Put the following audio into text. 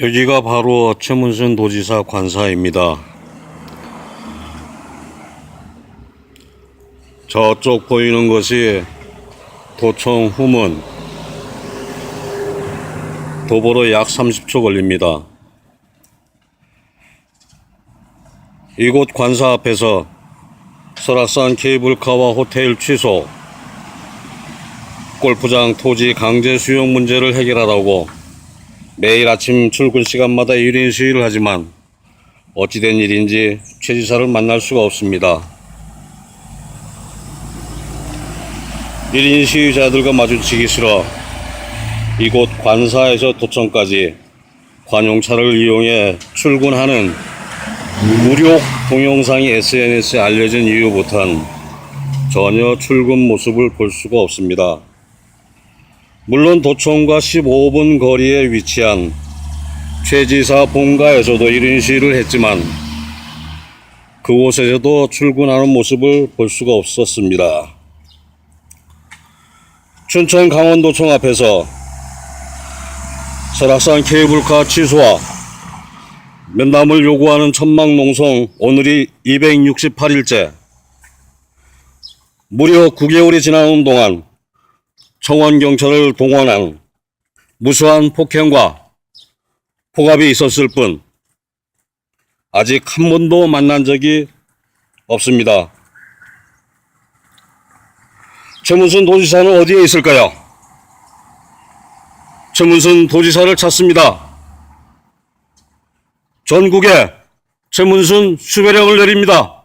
여기가 바로 최문순 도지사 관사입니다. 저쪽 보이는 것이 도청 후문. 도보로 약 30초 걸립니다. 이곳 관사 앞에서 설악산 케이블카와 호텔 취소, 골프장 토지 강제 수용 문제를 해결하라고 매일 아침 출근 시간마다 1인 시위를 하지만 어찌된 일인지 최 지사를 만날 수가 없습니다. 1인 시위자들과 마주치기 싫어 이곳 관사에서 도청까지 관용차를 이용해 출근하는 무료 동영상이 SNS에 알려진 이후부터는 전혀 출근 모습을 볼 수가 없습니다. 물론 도청과 15분 거리에 위치한 최지사 본가에서도 1인 시위를 했지만 그곳에서도 출근하는 모습을 볼 수가 없었습니다. 춘천 강원도청 앞에서 설악산 케이블카 취소와 면담을 요구하는 천막 농성 오늘이 268일째 무려 9개월이 지나는 동안 청원경찰을 동원한 무수한 폭행과 폭압이 있었을 뿐 아직 한 번도 만난 적이 없습니다. 최문순 도지사는 어디에 있을까요? 최문순 도지사를 찾습니다. 전국에 최문순 수배령을 내립니다.